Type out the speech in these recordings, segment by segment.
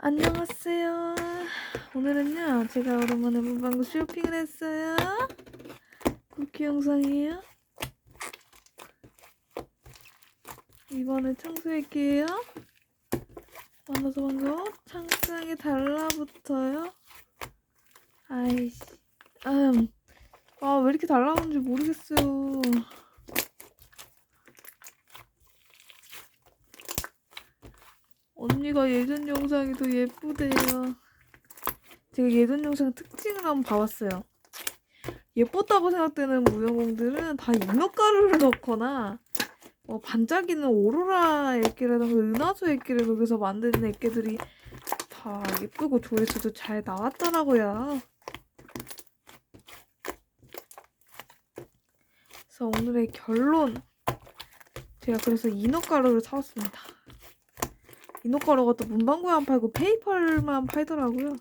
안녕하세요. 오늘은요, 제가 오랜만에 문방구 쇼핑을 했어요. 쿠키 영상이에요. 이번에 청소할게요. 만나서 반가워. 창상에 달라붙어요. 아이씨. 음. 아, 왜 이렇게 달라붙는지 모르겠어요. 언니가 예전 영상이 더 예쁘대요. 제가 예전 영상 특징을 한번 봐봤어요. 예뻤다고 생각되는 무용공들은 다 인어가루를 넣거나 뭐 반짝이는 오로라 액기라든가 은하수 액기를 녹여서 만드는 액기들이 다 예쁘고 조회수도 잘 나왔더라고요. 그래서 오늘의 결론 제가 그래서 인어가루를 사왔습니다. 인호가루가 또 문방구에 안 팔고 페이팔만 팔더라고요.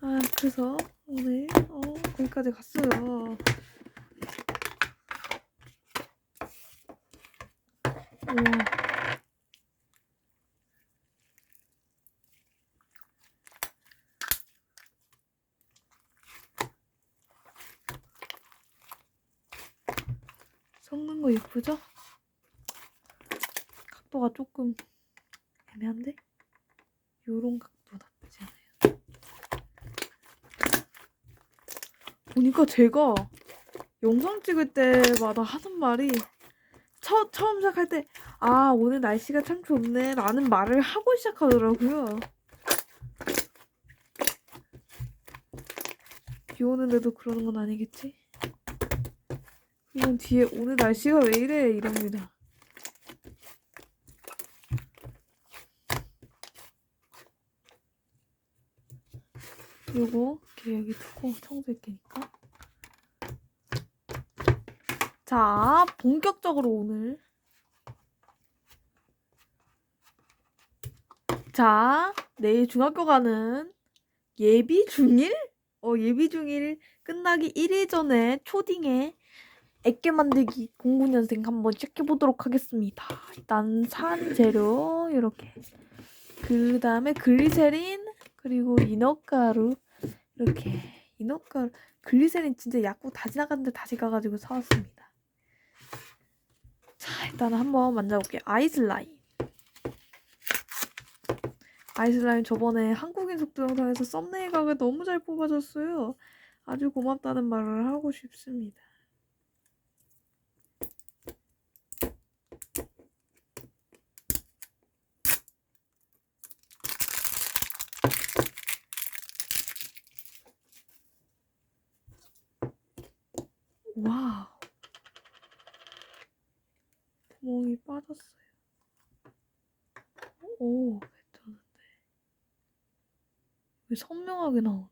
아 그래서 오늘 어 거기까지 갔어요. 우와. 섞는 거 예쁘죠? 각도가 조금 애매한데? 요런 각도 나쁘지 않아요. 보니까 제가 영상 찍을 때마다 하는 말이 처, 처음 시작할 때 아, 오늘 날씨가 참 좋네 라는 말을 하고 시작하더라고요. 비 오는데도 그러는 건 아니겠지? 그리고 뒤에 오늘 날씨가 왜 이래 이럽니다. 그리고 이렇게 여기 두고 청소할 테니까. 자, 본격적으로 오늘. 자, 내일 중학교 가는 예비 중일? 어, 예비 중일 끝나기 1일 전에 초딩에 액계 만들기 09년생 한번 시작해 보도록 하겠습니다. 일단 산 재료 이렇게 그 다음에 글리세린 그리고 인어가루 이렇게 인어가루 글리세린 진짜 약국 다 지나갔는데 다시 가가지고 사왔습니다. 자 일단 한번 만져볼게요. 아이슬라임 아이슬라임 저번에 한국인 속도 영상에서 썸네일 각을 너무 잘 뽑아줬어요. 아주 고맙다는 말을 하고 싶습니다. 와우. 구멍이 빠졌어요. 오, 괜찮은데. 왜 선명하게 나오네.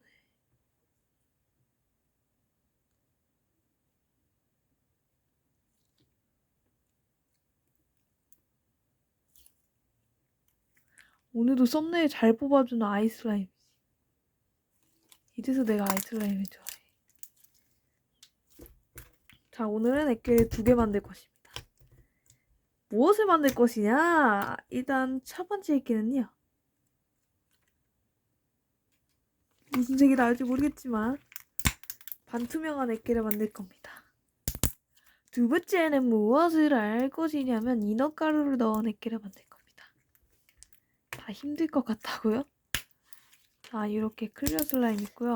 오늘도 썸네일 잘 뽑아주는 아이슬라임. 이래서 내가 아이슬라임을 좋아해. 자, 오늘은 액계를 두 개 만들 것입니다. 무엇을 만들 것이냐? 일단 첫 번째 액계는요. 무슨 색이 나올지 모르겠지만 반투명한 액계를 만들 겁니다. 두 번째는 무엇을 할 것이냐면 인어가루를 넣은 액계를 만들 겁니다. 다 힘들 것 같다고요? 자, 이렇게 클리어 슬라임 있고요.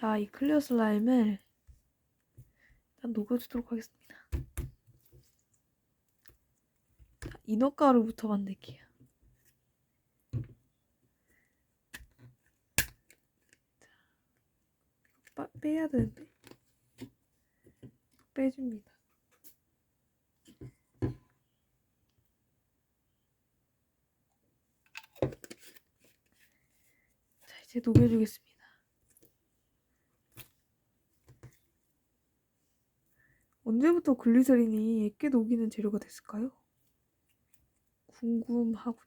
자, 이 클리어 슬라임을 일단 녹여주도록 하겠습니다. 자, 인어가루부터 만들게요. 자, 빼야 되는데. 빼줍니다. 자, 이제 녹여주겠습니다. 언제부터 글리서린이 액게 녹이는 재료가 됐을까요? 궁금하군요.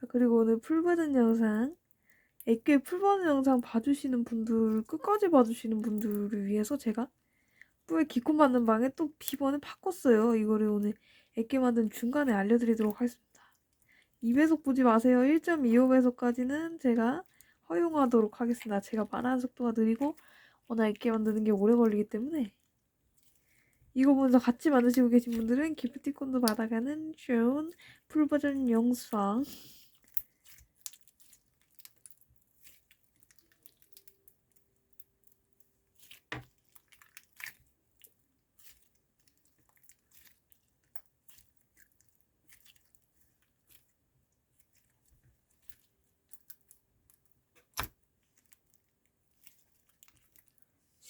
아, 그리고 오늘 풀 받은 영상, 액게 풀 받은 영상 봐주시는 분들, 끝까지 봐주시는 분들을 위해서 제가 뿌에 기콘 받는 방에 또 비번을 바꿨어요. 이거를 오늘 액기 만든 중간에 알려드리도록 하겠습니다. 2배속 보지 마세요. 1.25배속까지는 제가 허용하도록 하겠습니다. 제가 말하는 속도가 느리고 워낙 액기 만드는 게 오래 걸리기 때문에. 이거 먼저 같이 만드시고 계신 분들은 기프티콘도 받아가는 좋은 풀버전 영상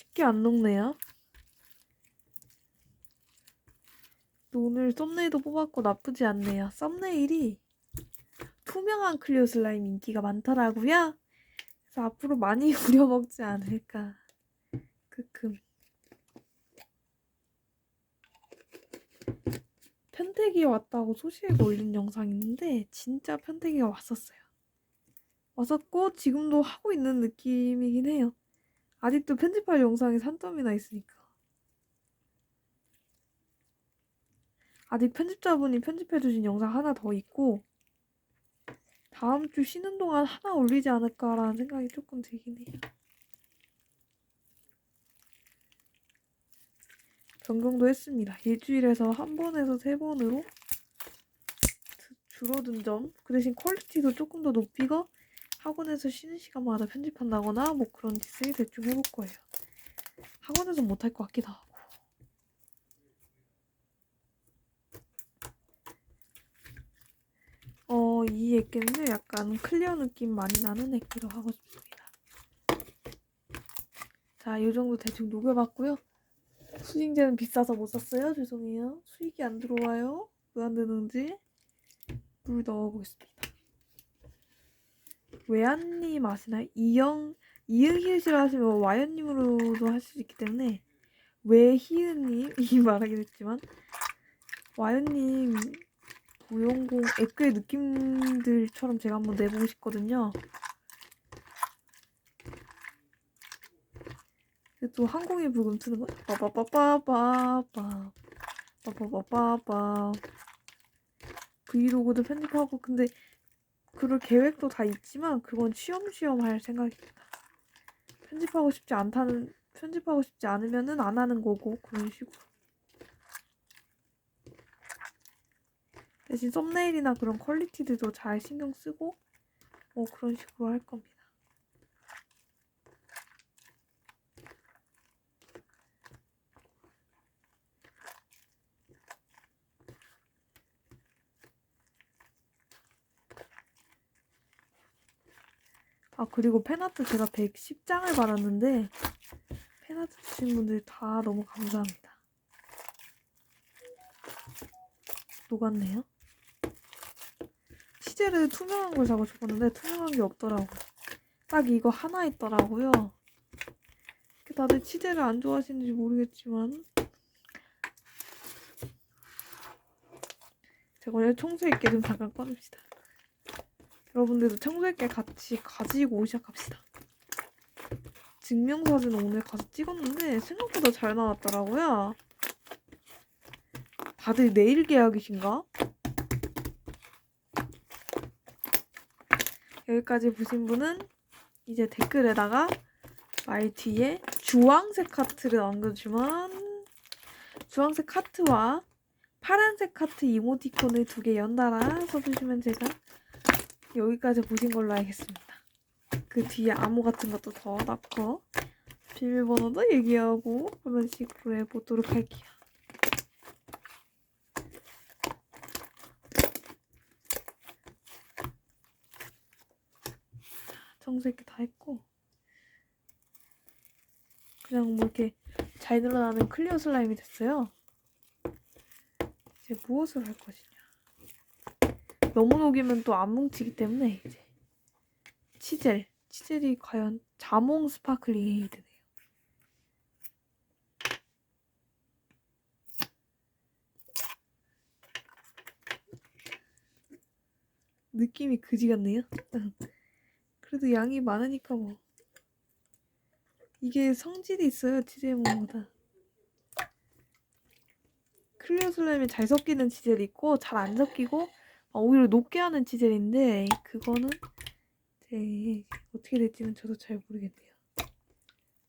쉽게 안 녹네요. 또 오늘 썸네일도 뽑았고 나쁘지 않네요. 썸네일이 투명한 클리오 슬라임 인기가 많더라고요. 그래서 앞으로 많이 우려먹지 않을까. 크크. 편태기가 왔다고 소식을 올린 영상이 있는데 진짜 편태기가 왔었어요. 왔었고 지금도 하고 있는 느낌이긴 해요. 아직도 편집할 영상이 산더미나 있으니까. 아직 편집자분이 편집해주신 영상 하나 더 있고, 다음 주 쉬는 동안 하나 올리지 않을까라는 생각이 조금 들긴 해요. 변경도 했습니다. 일주일에서 한 번에서 세 번으로 줄어든 점, 그 대신 퀄리티도 조금 더 높이고, 학원에서 쉬는 시간마다 편집한다거나 뭐 그런 짓을 대충 해볼 거예요. 학원에서 못할 것 같기도 하고. 어, 이 액기는 약간 클리어 느낌 많이 나는 액기로 하고 싶습니다. 자, 이 정도 대충 녹여봤고요. 수징제는 비싸서 못 샀어요. 죄송해요. 수익이 안 들어와요. 왜 안 되는지 물 넣어보겠습니다. 외환님 아시나요? 이영 이응희으시라 하시면 와연님으로도 할수 있기 때문에 외희은님이 말하긴 했지만 와연님 무용공 에크의 느낌들처럼 제가 한번 내보고 싶거든요. 또 항공의 불금 트는 거 빠빠빠빠빠빠 빠빠빠빠빠 브이로그도 편집하고 근데 그럴 계획도 다 있지만 그건 쉬엄쉬엄 할 생각입니다. 편집하고 싶지 않다는 편집하고 싶지 않으면은 안 하는 거고 그런 식으로. 대신 썸네일이나 그런 퀄리티들도 잘 신경 쓰고 뭐 그런 식으로 할 겁니다. 아 그리고 팬아트 제가 110장을 받았는데 팬아트 주신 분들 다 너무 감사합니다. 녹았네요. 치제를 투명한 걸 사고 싶었는데 투명한 게 없더라고요. 딱 이거 하나 있더라고요. 다들 치제를 안 좋아하시는지 모르겠지만 제가 원래 청소했게 좀 잠깐 꺼냅시다. 여러분들도 청소할게 같이 가지고 시작합시다. 증명사진 오늘 가서 찍었는데 생각보다 잘 나왔더라고요. 다들 내일 계약이신가? 여기까지 보신 분은 이제 댓글에다가 말 뒤에 주황색 하트를 남겨주면 주황색 하트와 파란색 하트 이모티콘을 두 개 연달아 써주시면 제가 여기까지 보신 걸로 알겠습니다. 그 뒤에 암호 같은 것도 더 넣고 비밀번호도 얘기하고 그런 식으로 해보도록 할게요. 청소 이렇게 다 했고 그냥 뭐 이렇게 잘 늘어나는 클리어 슬라임이 됐어요. 이제 무엇을 할 것이냐? 너무 녹이면 또 안 뭉치기 때문에 이제 치젤 치젤이 과연 자몽 스파클링이 되네요. 느낌이 그지 같네요. 그래도 양이 많으니까 뭐 이게 성질이 있어요 치젤몬보다. 클리어 슬램이 잘 섞이는 치젤이 있고 잘 안 섞이고 아, 오히려 녹게 하는 치젤인데 그거는 이제 어떻게 될지는 저도 잘 모르겠네요.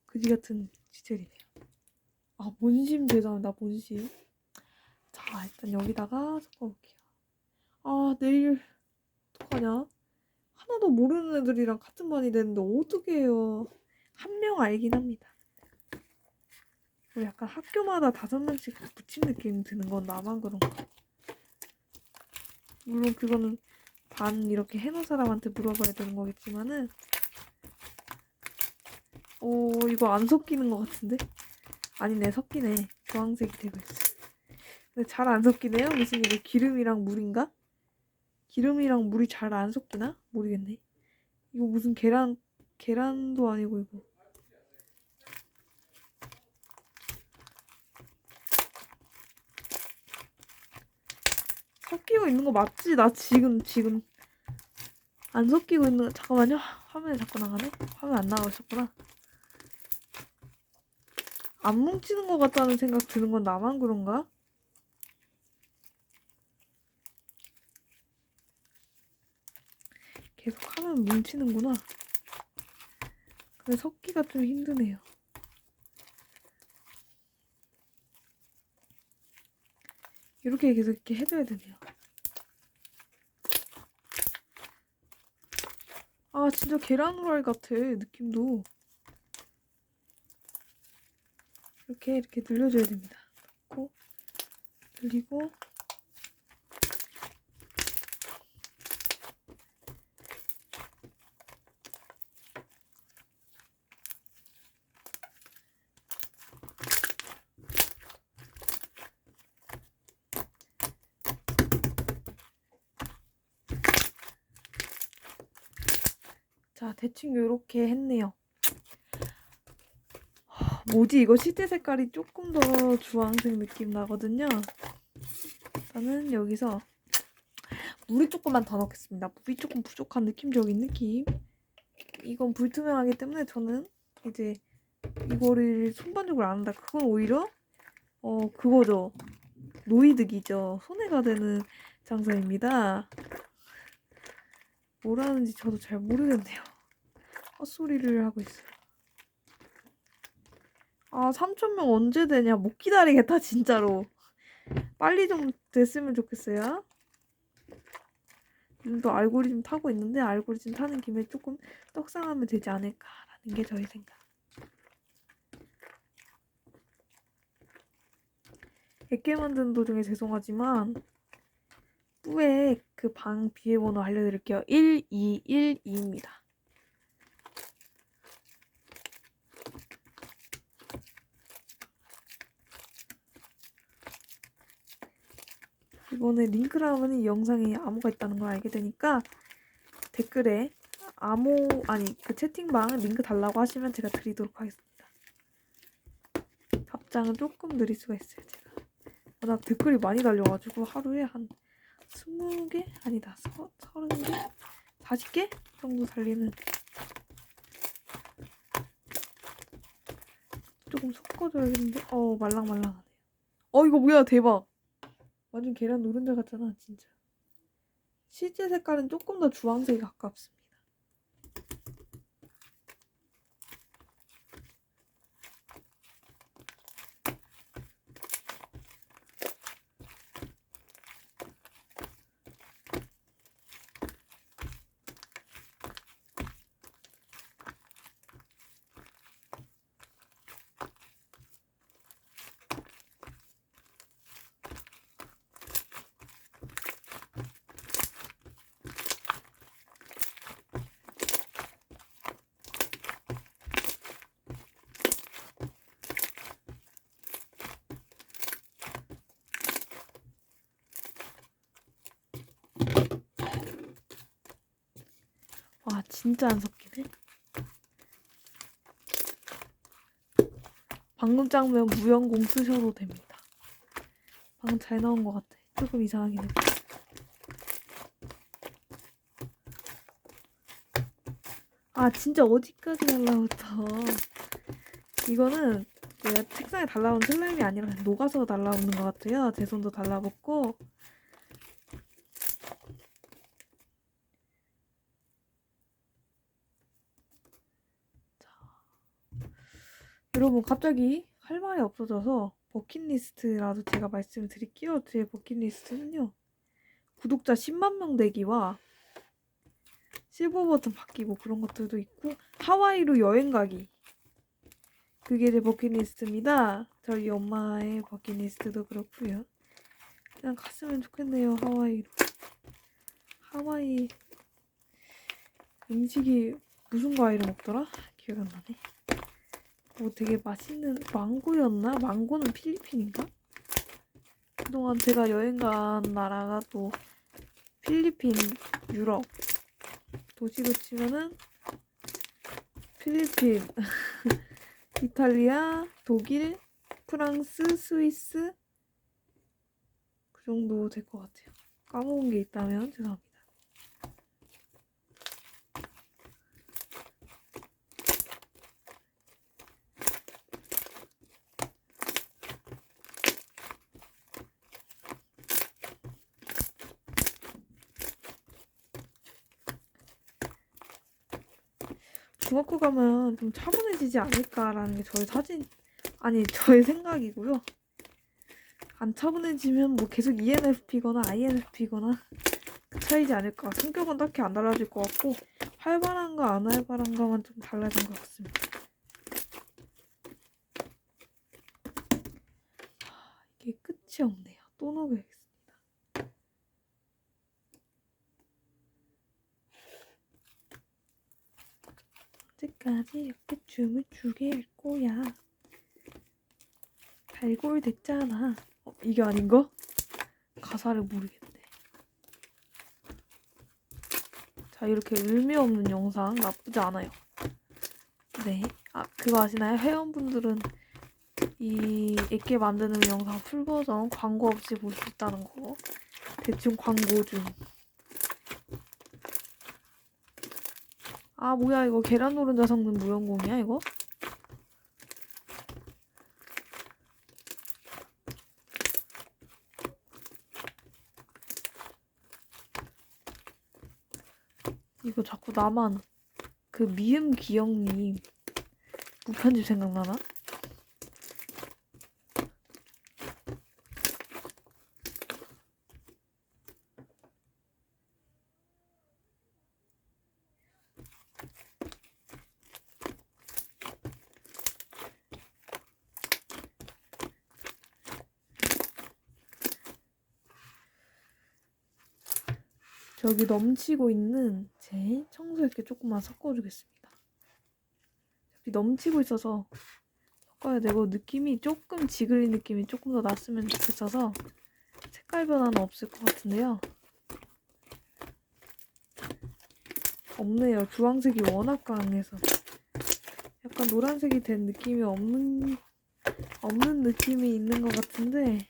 그지 같은 치젤이네요. 아 본심 죄송합니다 본심. 자 일단 여기다가 섞어볼게요. 아 내일 어떡하냐? 하나도 모르는 애들이랑 같은 반이 되는데 어떻게 해요? 한 명 알긴 합니다. 그리고 약간 학교마다 다섯 명씩 붙인 느낌 드는 건 나만 그런 가? 물론 그거는 반 이렇게 해놓은 사람한테 물어봐야 되는 거겠지만은 어 이거 안 섞이는 것 같은데? 아니네 섞이네 주황색이 되고 있어 근데 잘 안 섞이네요 무슨 이게 기름이랑 물인가? 기름이랑 물이 잘 안 섞이나? 모르겠네 이거 무슨 계란 계란도 아니고 이거 섞이고 있는 거 맞지? 나 지금 지금. 안 섞이고 있는 거 잠깐만요. 화면에 자꾸 나가네? 화면 안 나가고 있었구나. 안 뭉치는 것 같다는 생각 드는 건 나만 그런가? 계속 하면 뭉치는구나. 근데 섞기가 좀 힘드네요 이렇게 계속 이렇게 해줘야 되네요. 아 진짜 계란 후라이 같아 느낌도. 이렇게 이렇게 늘려줘야 됩니다. 넣고 늘리고 자 대충 요렇게 했네요. 하, 뭐지? 이거 시트 색깔이 조금 더 주황색 느낌 나거든요. 저는 여기서 물이 조금만 더 넣겠습니다. 물이 조금 부족한 느낌적인 느낌. 이건 불투명하기 때문에 저는 이제 이거를 손반죽을 안 한다. 그건 오히려 어 그거죠. 노이득이죠. 손해가 되는 장사입니다. 뭐라는지 저도 잘 모르겠네요. 헛소리를 하고 있어요. 아, 3,000명 언제 되냐? 못 기다리겠다, 진짜로. 빨리 좀 됐으면 좋겠어요. 또 알고리즘 타고 있는데, 알고리즘 타는 김에 조금 떡상하면 되지 않을까라는 게 저희 생각. 100개 만드는 도중에 죄송하지만, 뿌에 그 방 비밀번호 알려드릴게요. 1212입니다. 이번에 링크를 하면 이 영상에 암호가 있다는 걸 알게 되니까 댓글에 암호 아니 그 채팅방 링크 달라고 하시면 제가 드리도록 하겠습니다. 답장은 조금 느릴 수가 있어요. 제가 워낙 댓글이 많이 달려가지고 하루에 한 20개? 아니다. 서, 30개? 40개? 정도 달리는 조금 섞어줘야겠는데 어 말랑말랑하네요 어 이거 뭐야 대박 완전 계란 노른자 같잖아 진짜. 실제 색깔은 조금 더 주황색에 가깝습니다 와 진짜 안 섞이네. 방금 장면 무연공 쓰셔도 됩니다. 방금 잘 나온 것 같아. 조금 이상하긴 해. 아 진짜 어디까지 날라붙어? 이거는 내가 책상에 달라오는 슬라임이 아니라 녹아서 달라오는 것 같아요. 제 손도 달라붙고. 여러분 갑자기 할 말이 없어져서 버킷리스트라도 제가 말씀을 드릴게요. 제 버킷리스트는요. 구독자 10만 명 되기와 실버 버튼 바뀌고 그런 것들도 있고 하와이로 여행 가기. 그게 제 버킷리스트입니다. 저희 엄마의 버킷리스트도 그렇고요. 그냥 갔으면 좋겠네요. 하와이로. 하와이 음식이 무슨 과일을 먹더라? 기억 안 나네. 뭐 되게 맛있는 망고였나? 망고는 필리핀인가? 그동안 제가 여행 간 나라가 또 필리핀, 유럽 도시로 치면은 필리핀, 이탈리아, 독일, 프랑스, 스위스 그 정도 될 것 같아요. 까먹은 게 있다면 죄송합니다. 가면 좀 차분해지지 않을까라는 게 저의 사진 아니 저의 생각이고요. 안 차분해지면 뭐 계속 ENFP거나 INFP거나 그 차이지 않을까. 성격은 딱히 안 달라질 것 같고 활발한가 안 활발한가만 좀 달라진 것 같습니다. 하, 이게 끝이 없네요. 또 녹여야겠습 언제까지 이렇게 춤을 추게 할 거야? 발골 됐잖아. 어, 이게 아닌가? 가사를 모르겠네. 자, 이렇게 의미 없는 영상 나쁘지 않아요. 네. 아, 그거 아시나요? 회원분들은 이 애게 만드는 영상 풀버전 광고 없이 볼 수 있다는 거. 대충 광고 중. 아, 뭐야, 이거 계란 노른자 섞는 무연공이야, 이거? 이거 자꾸 나만 그 미음 기영님 무편집 생각나나? 저기 넘치고 있는 제 청소액게 조금만 섞어주겠습니다. 여기 넘치고 있어서 섞어야 되고 느낌이 조금 지글린 느낌이 조금 더 났으면 좋겠어서 색깔 변화는 없을 것 같은데요. 없네요. 주황색이 워낙 강해서 약간 노란색이 된 느낌이 없는 없는 느낌이 있는 것 같은데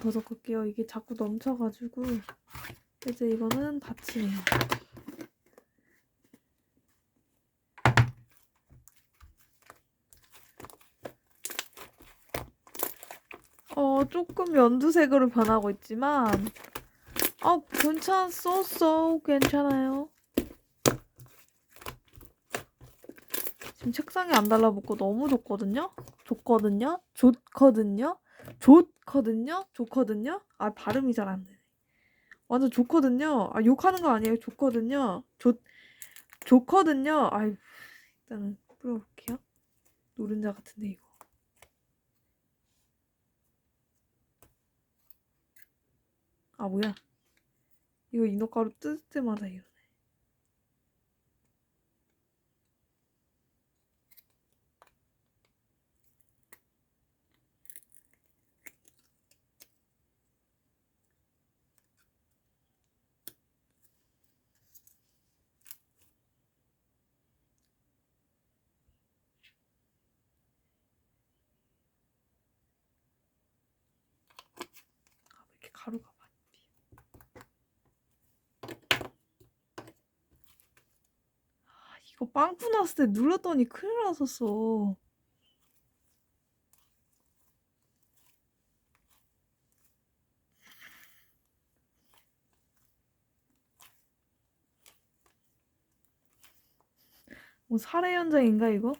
더 섞을게요. 이게 자꾸 넘쳐가지고 이제 이거는 닫히네요. 어, 조금 연두색으로 변하고 있지만 어, 괜찮았어. 괜찮아요. 지금 책상에 안 달라붙고 너무 좋거든요? 좋거든요? 좋거든요? 좋거든요? 좋거든요? 아, 발음이 잘 안 되네. 완전 좋거든요. 아, 욕하는 거 아니에요. 좋거든요. 좋, 좋거든요. 아이, 일단은 뿌려볼게요. 노른자 같은데, 이거. 아, 뭐야. 이거 인어가루 뜯을 때마다 이러 가루가 많이. 아, 그 빵꾸 났을 때 눌렀더니 큰일 났었어. 뭐 살해 현장인가 이거?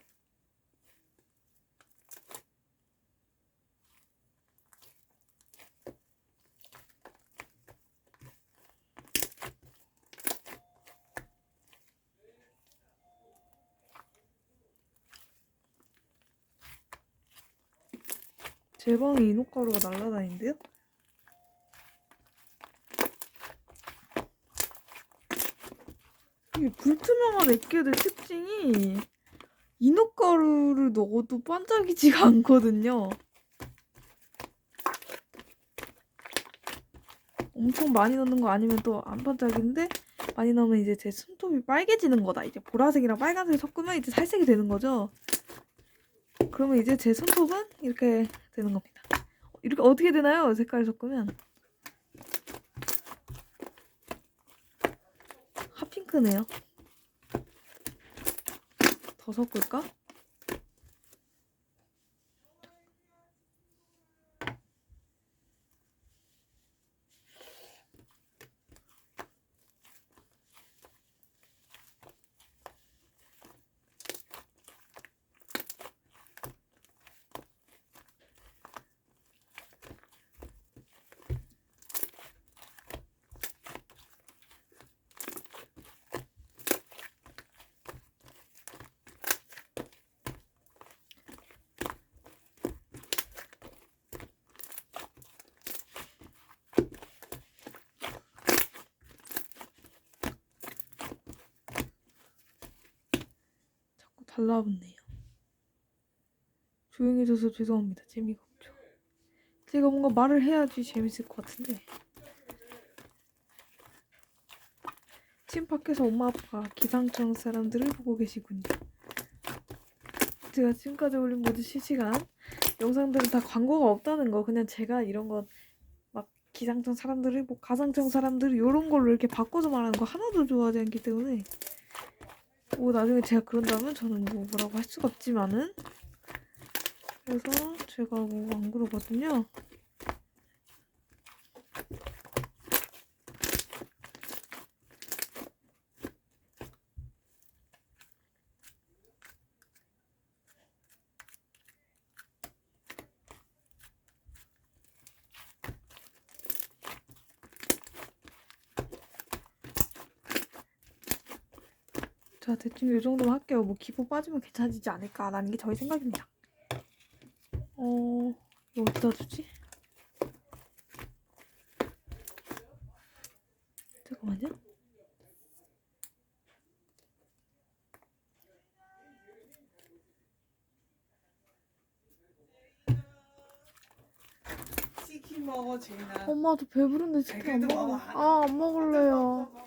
제 방에 이노가루가 날라다니는데요? 이 불투명한 액계들 특징이 이노가루를 넣어도 반짝이지가 않거든요. 엄청 많이 넣는 거 아니면 또 안 반짝이는데 많이 넣으면 이제 제 손톱이 빨개지는 거다. 이제 보라색이랑 빨간색이 섞으면 이제 살색이 되는 거죠. 그러면 이제 제 손톱은 이렇게 되는 겁니다. 이렇게 어떻게 되나요? 색깔 섞으면 핫핑크네요. 더 섞을까? 달라붙네요. 조용해져서 죄송합니다. 재미가 없죠. 제가 뭔가 말을 해야지 재밌을 것 같은데. 침 밖에서 엄마 아빠 기상청 사람들을 보고 계시군요. 제가 지금까지 올린 모든 실시간 영상들은 다 광고가 없다는 거 그냥 제가 이런 거막 기상청 사람들을 뭐 가상청 사람들 이런 걸로 이렇게 바꿔서 말하는 거 하나도 좋아하지 않기 때문에 뭐 나중에 제가 그런다면 저는 뭐 뭐라고 할 수가 없지만은 그래서 제가 뭐 안 그러거든요. 자 대충 이 정도만 할게요. 뭐 기포 빠지면 괜찮아지지 않을까라는 게 저희 생각입니다. 어 이거 어디다 두지? 잠깐만요. 치킨 먹어 지인아 엄마도 배부른데 치킨 안 먹어. 먹어. 아안 먹을래요.